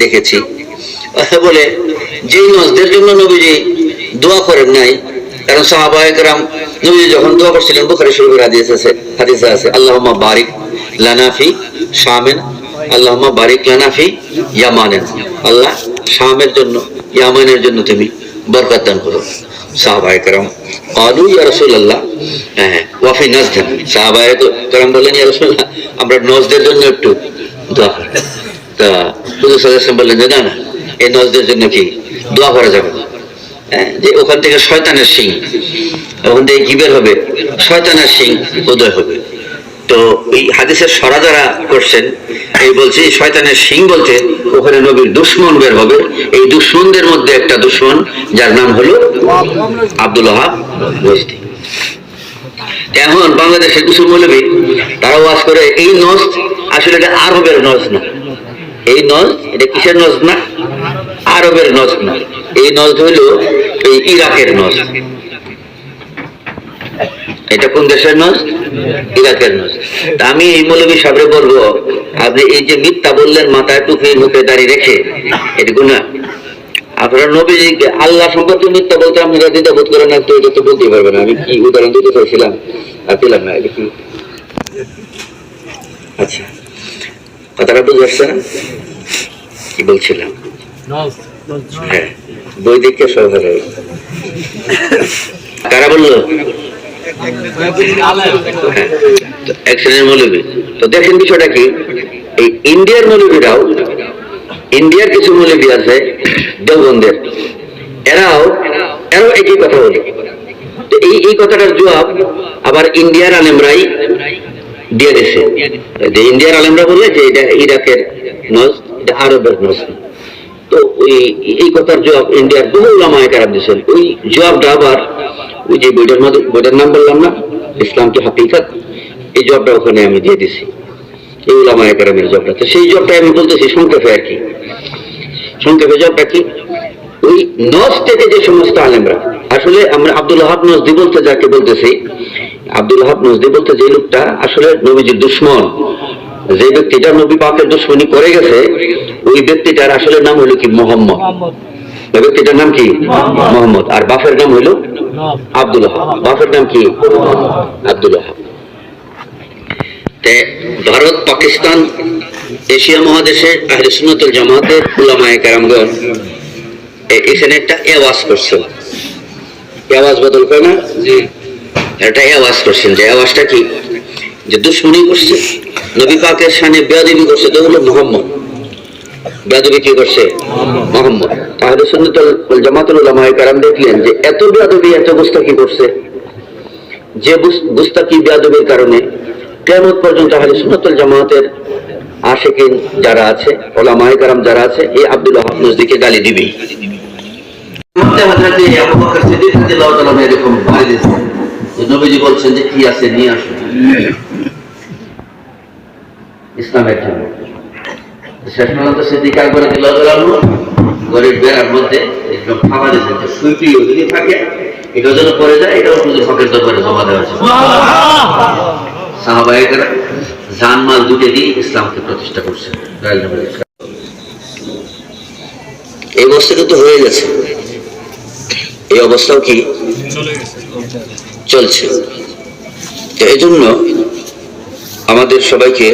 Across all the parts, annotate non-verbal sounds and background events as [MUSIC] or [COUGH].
দেখেছি। বলে, যেই নজদের জন্য নবীজি দোয়া করেন নাই, কারণ সাহাবাহাম নবীজি যখন দোয়া করছিলেন, বুখারি শরীফের হাদিস আছে, হাদিসে আছে আল্লাহমা বারিক লানাফি শামেন আল্লাহমা বারিক লানাফি ইয়ামানেন আল্লাহ শামের জন্য, ইয়ামানের জন্য তুমি বরকত দান করো। সাহাবাহাম আলু ইয়া রসুল আল্লাহ হ্যাঁ, হ্যাঁ ওয়াফি নাজদেন। সাহাবাহাম বললেন, ইয়া আমরা নজদের জন্য একটু দোয়া করি। তা বললেন যে না না। এই নজদের জন্য কি? দোয়া করা যাবে। হ্যাঁ, যে ওখান থেকে শয়তানের সিং ওখান থেকে কি বের হবে? শয়তানের সিং উদয় হবে। তো এই হাদিসের সরা যারা করছেন এই বলছে শয়তানের সিং বলতে ওখানে নবীর দুশ্মন বের হবে। এই দুশ্মনদের মধ্যে একটা দুশ্মন যার নাম হলো আব্দুল বস্তি এখন বাংলাদেশের কিছু মৌলবী তারা ওয়াজ করে এই নজ আসলে এটা আরবের নজ না। এই নজ, এটা কিসের নজ না? আরবের নজ না। এই নজ হইল এই ইরাকের নজ। এটা কোন দেশের নজ? ইরাকের নজ। তা আমি এই মৌলবী সাহেবরে বলব, আপনি এই যে মিথ্যা বললেন, মাথায় টুপি মুখে দাঁড়িয়ে রেখে, এটা গুণা আপনারা নবীজিকে আল্লাহ সম্পর্কে মিথ্যা বলতে আপনারা দ্বিধা বোধ করেন না, তো এটা তো বলতেই পারবেন আমি কি উদাহরণ দিতে চাইছিলাম? আর পেলাম না, এটা কি? আচ্ছা। কথাটা পারছেন কি বলছিলাম। হ্যাঁ বই দেখে সব ভালো কারা বলল? হ্যাঁ, এক শ্রেণির মৌলবী। তো দেখেন বিষয়টা কি? এই ইন্ডিয়ার মৌলবীরাও ইন্ডিয়ার কিছু মৌলবী আছে এরাও এরাও একই কথা বলে। তো এই এই কথাটার জবাব আবার ইন্ডিয়ার আলেমরাই দিয়ে দিছে। যে ইন্ডিয়ার আলেমরা বলে যে এটা ইরাকের নজ এটা আরবের নজ তো ওই, এই কথার জবাব ইন্ডিয়ার বহু লামায় কারাম দিয়েছেন। ওই জবাবটা আবার ওই যে বইটার মধ্যে, বইটার নাম বললাম না, ইসলাম কি হাকিকাত? এই জবটা ওখানে আমি দিয়ে দিছি। এই লামায় কারামের জবটা তো সেই জবটা আমি বলতেছি সংক্ষেপে আর কি। সংক্ষেপে জবটা কি? ওই নজ থেকে যে সমস্ত আলেমরা আসলে আমরা আব্দুল হাব নজদি বলতে যাকে বলতেছি আব্দুল হাব নজদি বলতে যে লোকটা আসলে নবীজির দুশ্মন যে ব্যক্তিটা নবী পাকের দুশ্মনী করে গেছে ওই ব্যক্তিটার আসলে নাম হলো কি? মোহাম্মদ। ওই ব্যক্তিটার নাম কি? মোহাম্মদ। আর বাপের নাম হলো? আব্দুল হাব বাপের নাম কি? আব্দুল হাব ভারত পাকিস্তান এশিয়া মহাদেশের আহলে সুন্নাতুল জামাতের উলামায়ে কেরামগণ এ- এখানে একটা আওয়াজ করছেন আওয়াজ বদল করে না? একটা আওয়াজ করছেন যে আওয়াজটা কি? যে দুশ্মনী করছে? নবী পাকের সামনে বেয়াদবি করছে তো হলো মোহাম্মদ। বেয়াদবি কি করছে? মোহাম্মদ। তাহলে সুন্নাতুল জামাতুল উলামায়ে কেরাম দেখলেন যে এত বেয়াদবি এত গুস্তাকি করছে? যে গুস- গুস্তাকি বেয়াদবির কারণে? কেমন পর্যন্ত আহলে সুন্নাতুল জামাতের আশেকিন যারা আছে ওলামায়ে কারাম যারা আছে এই আব্দুল ওয়াহাব নজদিকে গালি দিবেই মধ্যে হযরতে আবু বকর সিদ্দিক রাদিয়াল্লাহু তাআলা এরকম বলে দিয়েছেন যে নবীজি বলছেন যে কি আছে নিয়ে আসুন ইসলামের জন্য। শেষ পর্যন্ত সিদ্দিক আকবর গরিব বেড়ার মধ্যে একদম ফাঁকা দিয়েছেন যে সুইটি যদি থাকে এটা যেন পড়ে যায় এটাও শুধু হকের দরবারে জমা দেওয়া হয়েছে। জানমাল দিয়ে ইসলামকে প্রতিষ্ঠা করছে। এই অবস্থা কিন্তু হয়ে গেছে। এই অবস্থাও কি চলছে? এই জন্য আমাদের সবাইকে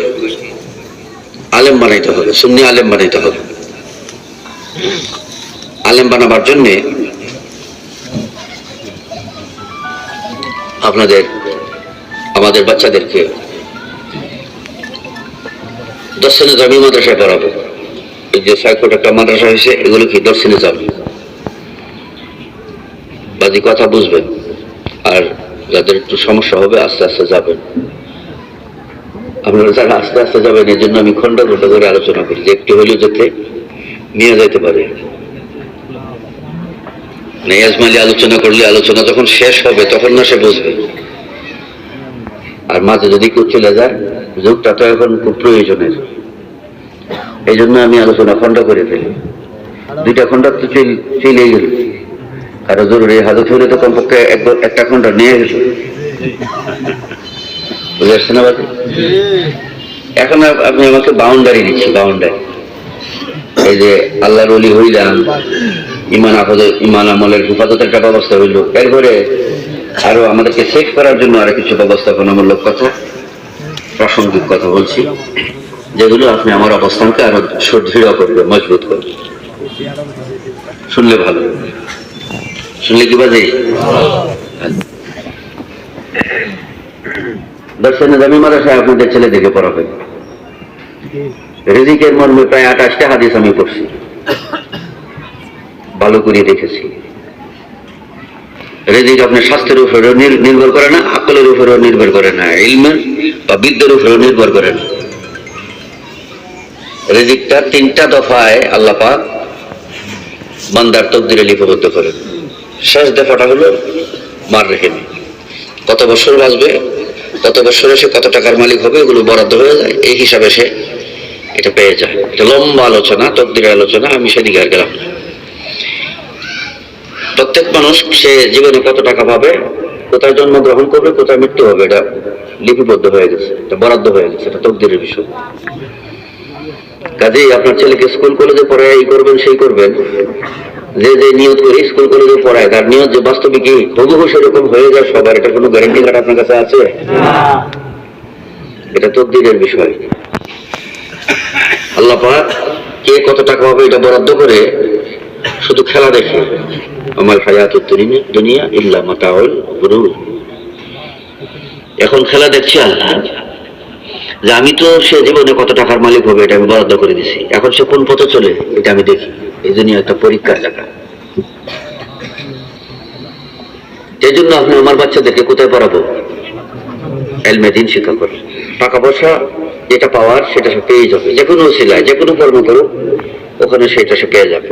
আলেম বানাইতে হবে, সুন্নি আলেম বানাইতে হবে। আলেম বানাবার জন্যে আপনাদের আমাদের বাচ্চাদেরকে দর্শনে জামি মাদ্রাসায় পড়াবো। যে একটা মাদ্রাসা হয়েছে, এগুলো কি দর্শনে যাবে? বাদি কথা বুঝবেন। আর যাদের একটু সমস্যা হবে, আস্তে আস্তে যাবেন। আপনারা যারা আস্তে আস্তে যাবেন, এই জন্য আমি খন্ড খন্ড করে আলোচনা করি যে একটু হলেও যাতে নিয়ে যেতে পারে। নেয়াজমালি আলোচনা করলে আলোচনা যখন শেষ হবে, তখন না সে বুঝবে। আর মাঝে যদি কেউ চলে যায়, যুগটা তো এখন খুব প্রয়োজনের। এই জন্য আমি আলোচনা খণ্ড করে ফেলি। দুইটা খণ্ড তো চল- গেল। আরও জরুরি হাজত হলে তো কমপক্ষে একটা খণ্ড নিয়ে গেল। বুঝে আসছে না বাকি? এখন আপনি আমাকে বাউন্ডারি দিচ্ছি বাউন্ডারি এই যে আল্লাহর অলি হইলাম ইমান আফাদ ইমান আমলের হেফাজতের একটা ব্যবস্থা হইল। এরপরে আরও আমাদেরকে সেভ করার জন্য আরও কিছু ব্যবস্থাপনামূলক কথা, প্রাসঙ্গিক কথা বলছি, যেগুলো আপনি আমার অবস্থানকে আরও সুদৃঢ় করবে, মজবুত করবে। শুনলে ভালো শুনলে কি বাজে? দর্শন দামি মাদ্রাসায় আপনাদের ছেলে দেখে পড়াবেন। রিজিকের মর্মে প্রায় আঠাশটা হাদিস আমি পড়ছি। ভালো করে দেখেছি। রেজিক আপনার স্বাস্থ্যের উপরেও নির্ভর করে না, আকলের উপরেও নির্ভর করে না, ইলমের বা বিদ্যের উপরেও নির্ভর করে না। রেজিকটা তিনটা দফায় আল্লাহ পাক বান্দার তকদিরে লিপিবদ্ধ করেন। শেষ দফাটা হলো মার রেখে নেই কত বছর বাঁচবে, কত বছরে সে কত টাকার মালিক হবে, এগুলো বরাদ্দ হয়ে যায়, এই হিসাবে সে এটা পেয়ে যায়। এটা লম্বা আলোচনা, তকদিরের আলোচনা, আমি সেদিকে আর গেলাম না। প্রত্যেক মানুষ সে জীবনে কত টাকা পাবে, কোথায় জন্মগ্রহণ করবে, কোথায় মৃত্যু হবে, এটা লিপিবদ্ধ হয়ে গেছে, এটা বরাদ্দ হয়ে গেছে, এটা তকদিরের বিষয়। কাজেই আপনার ছেলেকে স্কুল কলেজে পড়ে এই করবেন, সেই করবেন। যে যে নিয়ত করে স্কুল কলেজে পড়ায়, তার নিয়ত যে বাস্তবে কি হুবহু সেরকম হয়ে যায় সবার এটা কোনো গ্যারান্টি কার্ড আপনার কাছে আছে? এটা তকদিরের বিষয়। আল্লাহ কে কত টাকা পাবে এটা বরাদ্দ করে শুধু খেলা দেখে। আমার হায়াত দুনিয়া দুনিয়া ইল্লা মাতাউল গুরুর। এখন খেলা দেখছি আল্লাহ। যে আমি তো সে জীবনে কত টাকার মালিক হবে এটা আমি বরাদ্দ করে দিছি। এখন সে কোন পথে চলে, এটা আমি দেখি। এই দুনিয়া একটা পরীক্ষার জায়গা। এই জন্য আপনি আমার বাচ্চাদেরকে কোথায় পড়াবো? এলমে দিন শিক্ষা করে টাকা পয়সা যেটা পাওয়ার সেটা সে পেয়ে যাবে। যে কোনো সিলায় যে কোনো কর্ম করুক, ওখানে সেটা সে পেয়ে যাবে।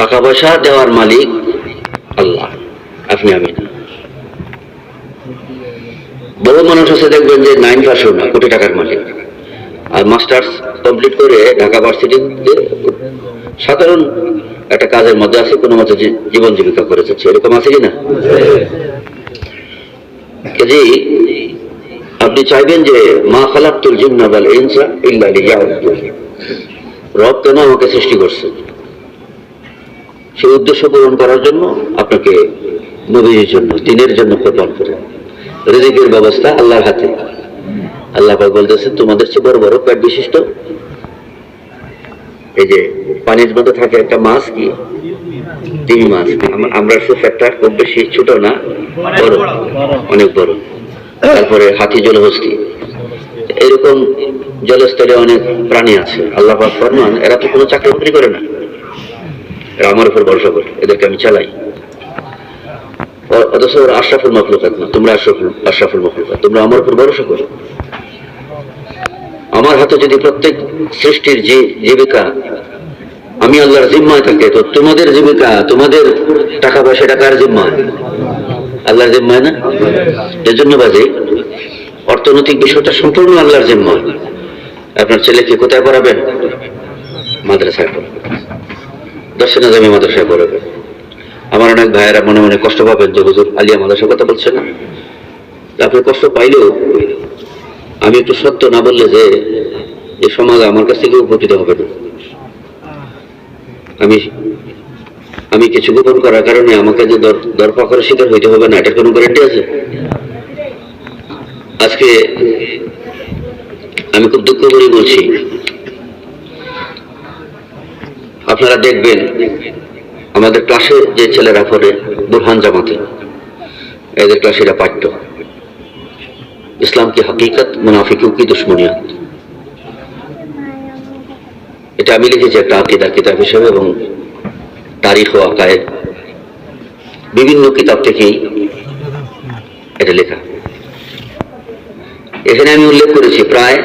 টাকা পয়সা দেওয়ার মালিক আল্লাহ। আপনি আমি না বহু মানুষ আছে দেখবেন যে নাইন পার্সেন্ট না, কোটি টাকার মালিক। আর মাস্টার্স কমপ্লিট করে ঢাকা ভার্সিটিতে সাধারণ একটা কাজের মধ্যে আছে, কোনো মতে জীবন জীবিকা করে যাচ্ছে এরকম আছে কি না কাজেই আপনি চাইবেন যে, মা খালাক্তুল জিন্না বাল ইনসা ইল্লা রব কেন আমাকে সৃষ্টি করছে সেই উদ্দেশ্য পূরণ করার জন্য আপনাকে নবীর জন্য, দিনের জন্য প্রদান করে। রিজিকের ব্যবস্থা আল্লাহর হাতে। আল্লাহ বলতেছেন, তোমাদের চেয়ে বড় বড় পেট বিশিষ্ট। এই যে পানির মধ্যে থাকে একটা মাছ কি? তিমি মাছ। আমরা শুধু একটা খুব বেশি ছোট না, বড়। অনেক বড়। তারপরে হাতি জলহস্তি। এরকম জলস্তরে অনেক প্রাণী আছে। আল্লাহ ফরমান, এরা তো কোনো চাকরি বাকরি করে না। আমার উপর ভরসা করে, এদেরকে আমি চালাই। অথচ ওরা আশরাফুল মখলুকাত না, তোমরা আশরাফুল আশরাফুল মখলুকাত তোমরা আমার উপর ভরসা করো। আমার হাতে যদি প্রত্যেক সৃষ্টির যে জীবিকা আমি আল্লাহর জিম্মায় থাকে, তো তোমাদের জীবিকা, তোমাদের টাকা পয়সা টাকার জিম্মায় আল্লাহর জিম্মায় না? এর জন্য বাজে, অর্থনৈতিক বিষয়টা সম্পূর্ণ আল্লাহর জিম্মায়। আপনার ছেলেকে কোথায় পড়াবেন? মাদ্রাসায় পড়াবেন। দর্শনা জামি মাদ্রাসায় পড়াবেন আমার অনেক ভাইয়েরা মনে মনে কষ্ট পাবেন যে হুজুর আলিয়া মাদ্রাসার কথা বলছে না। আপনি কষ্ট পাইলেও আমি একটু সত্য না বললে যে এই সমাজ আমার কাছ থেকে উপকৃত হবে না। আমি আমি কিছু গোপন করার কারণে আমাকে যে দর দরপাকড়ের শিকার হইতে হবে না এটার কোনো গ্যারান্টি আছে? আজকে আমি খুব দুঃখ করে বলছি। আপনারা দেখবেন আমাদের ক্লাসে যে ছেলেরা পড়ে বুরহান জামাতে, এদের ক্লাসে এরা পাঠ্য। ইসলাম কি হকিকত, মুনাফিকু কি দুশ্মনিয়াত। এটা আমি লিখেছি একটা আকিদা, কিতাব হিসেবে এবং তারিখ ও আকায়েদ বিভিন্ন কিতাব থেকেই এটা লেখা। এখানে আমি উল্লেখ করেছি, প্রায়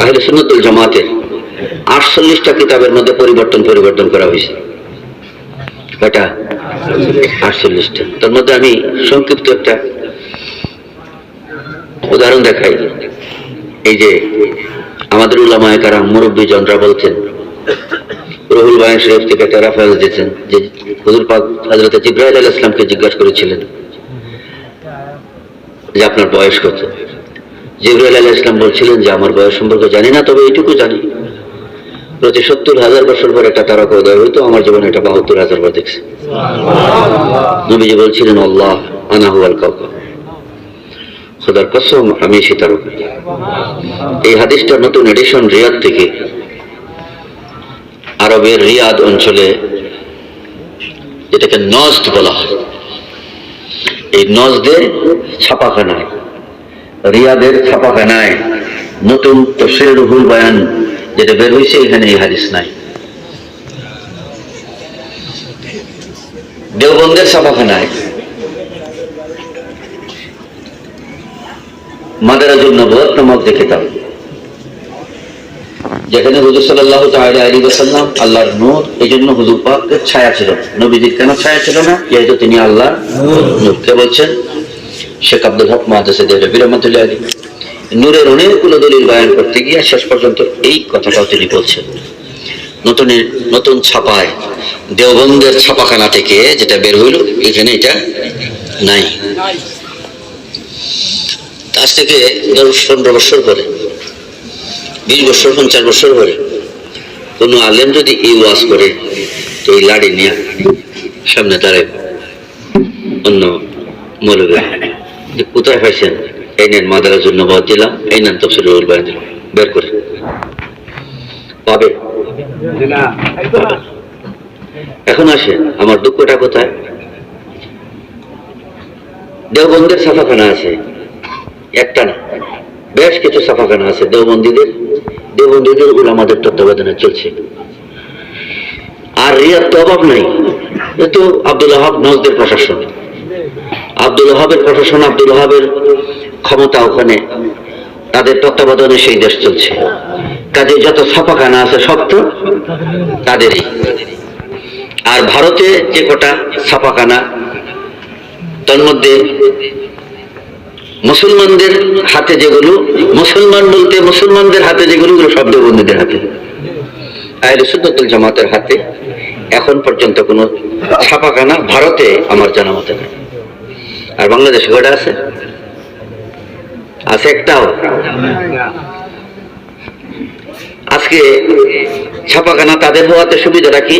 আহলে সুন্নতুল জামাতের আটচল্লিশটা কিতাবের মধ্যে পরিবর্তন পরিবর্তন করা হয়েছে। কয়টা? আটচল্লিশটা। তার মধ্যে আমি সংক্ষিপ্ত একটা উদাহরণ দেখাই। এই যে আমাদের উলামায় কারা মুরব্বী জনরা বলছেন, রহুল বায়ন শরীফ থেকে একটা রেফারেন্স দিয়েছেন যে হুজুর পাক হজরত জিব্রাহিল আল ইসলামকে জিজ্ঞাসা করেছিলেন যে আপনার বয়স কত? জিব্রাইল আলাহ ইসলাম বলছিলেন যে, আমার বয়স সম্পর্কে জানি না, তবে এইটুকু জানি। প্রতি সত্তর হাজার বছর পর একটা তারকা উদয় হইতো, আমার জীবনে এটা বাহাত্তর হাজার বার দেখছে। নবীজি বলছিলেন, আল্লাহ আনাহুয়াল কাউকা। খোদার কসম, আমি সে তারকা। এই হাদিসটা নতুন এডিশন রিয়াদ থেকে আরবের রিয়াদ অঞ্চলে যেটাকে নজদ বলা হয়, এই নজদে ছাপাখানায়, রিয়াদের ছাপাখানায় নতুন তফসির রুহুল বয়ান যেটা বের হয়েছে এখানে এই হাদিস নাই। দেওবন্দের ছাপাখানায় মাদারাজুল নবত নামক যে কিতাব। যেখানে হুজুর সাল্লাহ তাহলে আলী ওসাল্লাম আল্লাহর নূর এই জন্য হুজুর পাকের ছায়া ছিল। নবীজির কেন ছায়া ছিল না? যেহেতু তিনি আল্লাহ নূর। কে বলছেন? শেখ আব্দুল হক মাহাদেসে দেবী রহমতুল্লাহ আলী নূরের অনেকগুলো দলিল বয়ান করতে গিয়ে শেষ পর্যন্ত এই কথাটাও তিনি বলছেন। নতুন নতুন ছাপায়, দেওবন্দের ছাপাখানা থেকে যেটা বের হইল, এখানে এটা নাই। আজ থেকে দশ পনেরো বছর পরে, বিশ বছর, পঞ্চাশ বছর পরে, কোনো আলেম যদি এই ওয়াজ করে, তো এই লাড়ি নিয়ে সামনে দাঁড়ায় অন্য মৌলবী। কোথায় পাইছেন? এই নেন জন্য বাদ দিলাম। দিলাম। বের করে। পাবে? এখন আসে, আমার দুঃখটা কোথায়? দেওবন্দের ছাপাখানা আছে। একটা না। বেশ কিছু সাফাখানা আছে দেওবন্দীদের। দেওবন্দীদেরগুলো আমাদের তত্ত্বাবধানে চলছে। আর রিয়ার তো অভাব নাই। এ তো আব্দুল আহাব নজদের প্রশাসন। আব্দুল আহাবের প্রশাসন, আব্দুল আহাবের ক্ষমতা ওখানে, তাদের তত্ত্বাবধানে সেই দেশ চলছে। কাজে যত ছাপাখানা আছে সব তো তাদেরই। আর ভারতে যে কটা ছাপাখানা, তার মধ্যে মুসলমানদের হাতে যেগুলো, মুসলমান বলতে মুসলমানদের হাতে যেগুলো, এগুলো সব দেবন্দীদের হাতে। আহলে সুন্নতুল জামাতের হাতে এখন পর্যন্ত কোনো ছাপাখানা ভারতে আমার জানা মতে নেই। আর বাংলাদেশে কটা আছে? আছে একটাও আজকে ছাপাখানা তাদের হওয়াতে সুবিধাটা কি?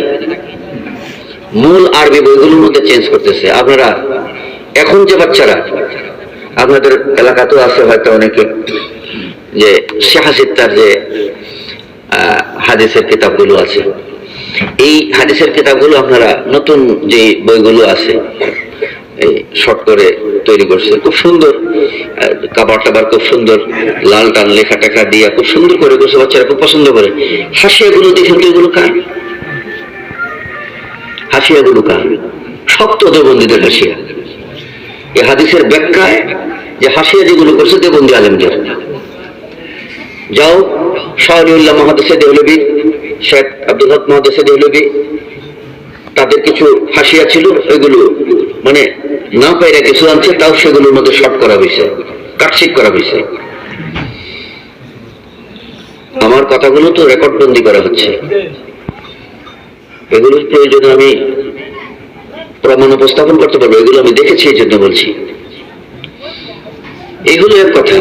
মূল আরবি বইগুলোর মধ্যে চেঞ্জ করতেছে। আপনারা, এখন যে বাচ্চারা, আপনাদের এলাকাতেও আছে হয়তো অনেকে, যে শেখাসিত্তার যে হাদিসের কিতাবগুলো আছে। এই হাদিসের কিতাবগুলো আপনারা নতুন যে বইগুলো আছে, এই শর্ট করে তৈরি করছে। খুব সুন্দর কাবার টাবার খুব সুন্দর, লাল টান লেখা টেখা দিয়ে খুব সুন্দর করে করছে বাচ্চারা খুব পছন্দ করে। হাসিয়াগুলো দেখেন তো এগুলো কার? হাসিয়াগুলো কার? সব তো দেবন্দীদের হাসিয়া। এই হাদিসের ব্যাখ্যায় যে হাসিয়া যেগুলো করছে দেবন্দী আলমদের। যাও শাহরিউল্লাহ মহাদেশে দেহলবি শেখ আব্দুল হক মহাদেশে দেহলবি তাদের কিছু হাসিয়া ছিল ওইগুলো মানে না পাইরা কিছু আনছে, তাও সেগুলোর মধ্যে শর্ট করা হয়েছে কাটছিট করা হয়েছে আমার কথাগুলো তো রেকর্ড বন্দি করা হচ্ছে। এগুলোর প্রয়োজনে আমি প্রমাণ উপস্থাপন করতে পারব, এগুলো আমি দেখেছি, এই জন্য বলছি। এগুলো এক কথা।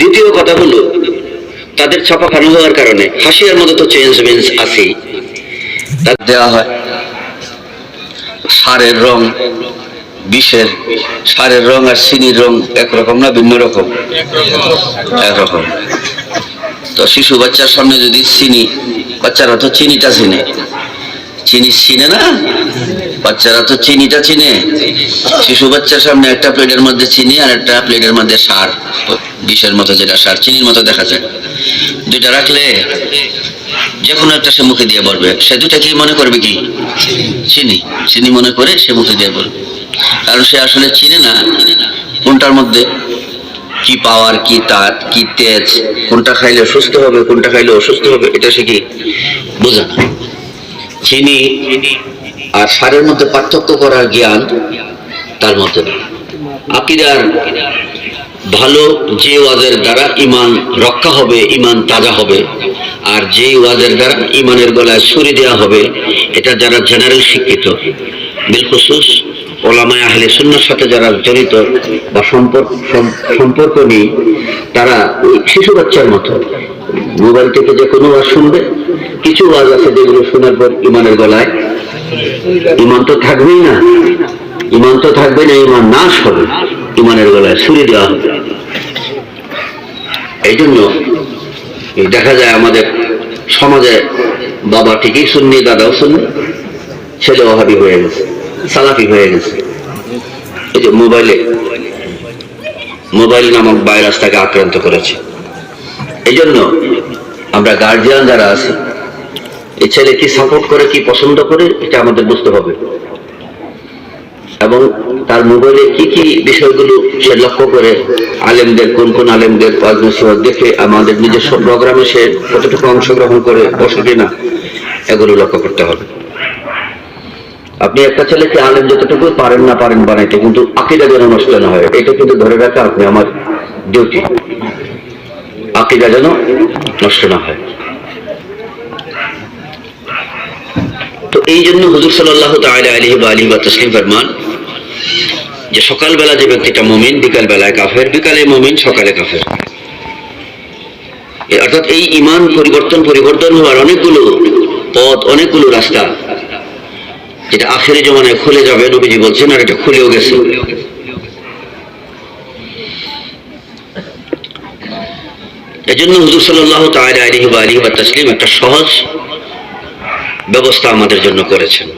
দ্বিতীয় কথা হলো, তাদের ছাপাখানা হওয়ার কারণে হাসিয়ার মধ্যে তো চেঞ্জ মেঞ্জ আছেই। তার দেওয়া হয়। সারের রং, বিষের সারের রং আর চিনির রং একরকম না ভিন্ন রকম? একরকম। তো শিশু বাচ্চার সামনে যদি চিনি বাচ্চারা তো চিনিটা চিনে। চিনি চিনে না? বাচ্চারা তো চিনিটা চিনে। শিশু বাচ্চার সামনে একটা প্লেটের মধ্যে চিনি আর একটা প্লেটের মধ্যে সার, বিষের মতো যেটা সার, চিনির মতো দেখা যায়। দুইটা রাখলে যে কোনো একটা সে মুখে দিয়ে বলবে, সে দুটা কি মনে করবে কি? চিনি। চিনি মনে করে সে মুখে দিয়ে বলবে। কারণ সে আসলে চিনে না কোনটার মধ্যে কি পাওয়ার কি তার, কি তেজ, কোনটা খাইলে সুস্থ হবে, কোনটা খাইলে অসুস্থ হবে, এটা সে কি বোঝে না। চিনি আর সারের মধ্যে পার্থক্য করার জ্ঞান তার মধ্যে নেই। আকিদার ভালো যে ওয়াজের দ্বারা ইমান রক্ষা হবে ইমান তাজা হবে, আর যে ওয়াজের দ্বারা ইমানের গলায় ছুরি দেওয়া হবে, এটা যারা জেনারেল শিক্ষিত, বিলখুসুস ওলামায় আহলে সুন্নার সাথে যারা জড়িত বা সম্পর্ক সম্পর্ক নেই, তারা শিশু বাচ্চার মতো, মোবাইল থেকে যে কোনো ওয়াজ শুনবে, কিছু ওয়াজ আছে যেগুলো শোনার পর ইমানের গলায় ইমান তো থাকবেই না ইমান তো থাকবে না ইমান নাশ হবে। ইমানের গলায় ছুরি দেওয়া হবে। এই জন্য দেখা যায় আমাদের সমাজে বাবা ঠিকই শুননি দাদাও শুননি ছেলে অভাবী হয়ে গেছে, সালাফি হয়ে গেছে। এই যে মোবাইলে, মোবাইল নামক ভাইরাস তাকে আক্রান্ত করেছে। এই জন্য আমরা গার্জিয়ান যারা আছি, এই ছেলে কি সাপোর্ট করে, কি পছন্দ করে, এটা আমাদের বুঝতে হবে। এবং তার মোবাইলে কি কি বিষয়গুলো সে লক্ষ্য করে, আলেমদের, কোন কোন আলেমদের ওয়াজ দেখে আমাদের নিজস্ব প্রোগ্রামে সে কতটুকু অংশগ্রহণ করে বসে কিনা, এগুলো লক্ষ্য করতে হবে। আপনি একটা ছেলেকে আলেম যতটুকু পারেন না পারেন বানাইতে, কিন্তু আকিদা যেন নষ্ট না হয়, এটা কিন্তু ধরে রাখা আপনি আমার ডিউটি আকিদা যেন নষ্ট না হয়। তো এই জন্য হুজুর সাল্লাহ তাআলা আলাইহি ওয়া আলিহি ওয়া তাসলিম ফরমান যে সকালবেলা যে ব্যক্তিটা মুমিন বিকাল বেলায় কাফের, বিকালে মুমিন, সকালে কাফের। অর্থাৎ এই ইমান পরিবর্তন পরিবর্তন হওয়ার অনেকগুলো পথ, অনেকগুলো রাস্তা, যেটা আখেরি জমানায় খুলে যাবে, নবীজি বলছেন, আর এটা খুলেও গেছে। এজন্য হুজুর সাল্লাহ তাআলা আলাইহি ওয়া আলিহি ওয়া তাসলিম একটা সহজ ব্যবস্থা আমাদের জন্য করেছেন।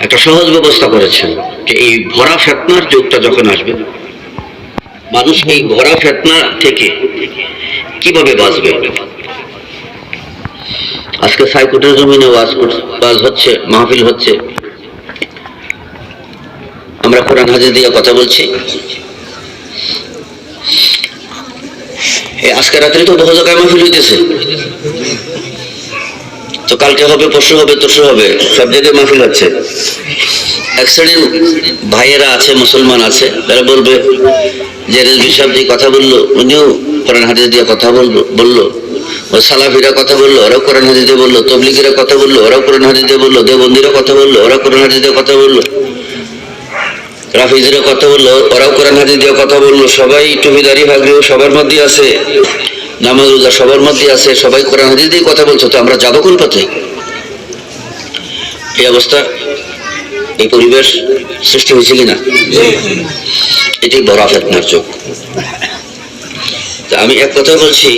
একটা সহজ ব্যবস্থা করেছেন যে এই ভরা ফেতনার যুগটা যখন আসবে, মানুষ এই ভরা ফেতনা থেকে কীভাবে বাঁচবে? আজকে সাইকোটের জমিনে করছে- ওয়াজ হচ্ছে, মাহফিল হচ্ছে। আমরা কোরআন হাজির দিয়ে কথা বলছি। আজকে রাত্রে তো বহু জায়গায় মাহফিল হইতেছে। তো কালকে হবে, পরশু হবে, তরশু হবে, সব জায়গায় মাহফিল হচ্ছে এক শ্রেণির ভাইয়েরা আছে, মুসলমান আছে, তারা বলবে, যে রেজবি সাহেব যে কথা বলল, উনিও কোরআন হাদিস দিয়ে কথা বলল বলল। ওই সালাফিরা কথা বলল, ওরাও কোরআন হাদিস দিয়ে বলল, তবলিগিরা কথা বলল, ওরাও কোরআন হাদিস দিয়ে বলল দেবন্দিরা কথা বলল, ওরাও কোরআন হাদিস দিয়ে কথা বলল। রাফিজরা কথা বলল, ওরাও কোরআন হাদিস দিয়ে কথা বলল, সবাই টুপিদারি ভাগরিও সবার মধ্যে আছে। নামাজ রোজা সবার মধ্যে আছে সবাই কোরআন হাদিস দিয়ে কথা বলছো তো আমরা যাব কোন পথে? এই অবস্থা এই পরিবেশ সৃষ্টি হয়েছে কিনা? এটি বড় ফেতনার চোখ। আমি এক কথা বলছি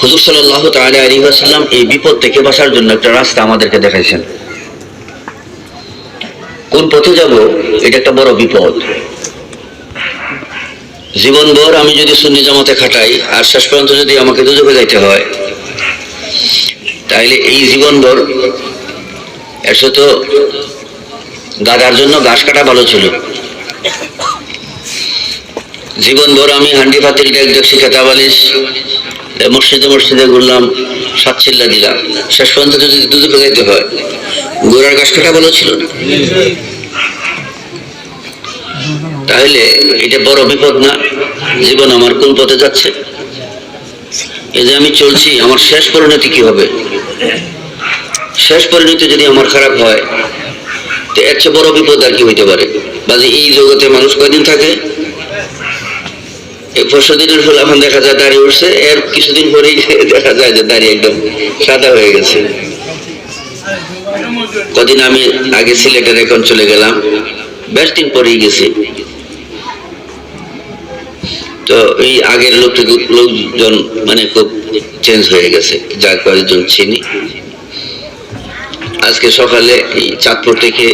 হুজুর সাল্লাহ আলাইহি ওয়াসাল্লাম এই বিপদ থেকে বাঁচার জন্য একটা রাস্তা আমাদেরকে দেখাইছেন। কোন পথে যাব এটা একটা বড় বিপদ। জীবনভর আমি যদি সুন্নি জামাতে খাটাই, আর শেষ পর্যন্ত যদি আমাকে দুজকে যাইতে হয়, তাইলে এই জীবনভর এসে তো গাদার জন্য ঘাস কাটা ভালো ছিল। জীবনভর আমি হান্ডি পাতিল ডেক ডেকছি খেতা বালিশ মসজিদে মসজিদে ঘুরলাম, সাত চিল্লা দিলাম। শেষ পর্যন্ত যদি দুধে পেগাইতে হয় গোড়ার ঘাস কাটা ভালো ছিল না? তাহলে এটা বড় বিপদ না। জীবন আমার কোন পথে যাচ্ছে? এই যে আমি চলছি, আমার শেষ পরিণতি কি হবে? শেষ পরিণতি যদি আমার খারাপ হয়, তো এর চেয়ে বড় বিপদ আর কি হইতে পারে? বাজে এই জগতে মানুষ কয়দিন থাকে? এই দিনের ফুল এখন দেখা যায় দাঁড়িয়ে উঠছে, এর কিছুদিন পরেই [LAUGHS] দেখা যায় যে দাঁড়িয়ে একদম সাদা হয়ে গেছে। কদিন আমি আগে সিলেটের এখন চলে গেলাম, বেশ দিন পরেই গেছি। তো এই আগের লোকটি লোকজন মানে খুব চেঞ্জ হয়ে গেছে যা কয়েকজন চিনি। আজকে সকালে এই চাঁদপুর থেকে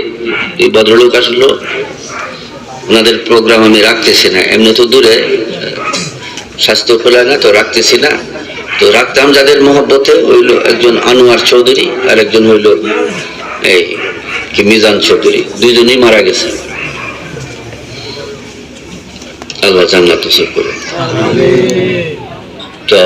এই ভদ্রলোক আসলো। ওনাদের প্রোগ্রাম আমি রাখতেছি না, এমনি তো দূরে। স্বাস্থ্য খোলা না, তো রাখতেছি না। তো রাখতাম যাদের মহব্বতে হইল একজন আনোয়ার চৌধুরী আর একজন হইল এই কি মিজান চৌধুরী। দুইজনই মারা গেছে। আল্লাহ জান্নাত নসিব করে। তো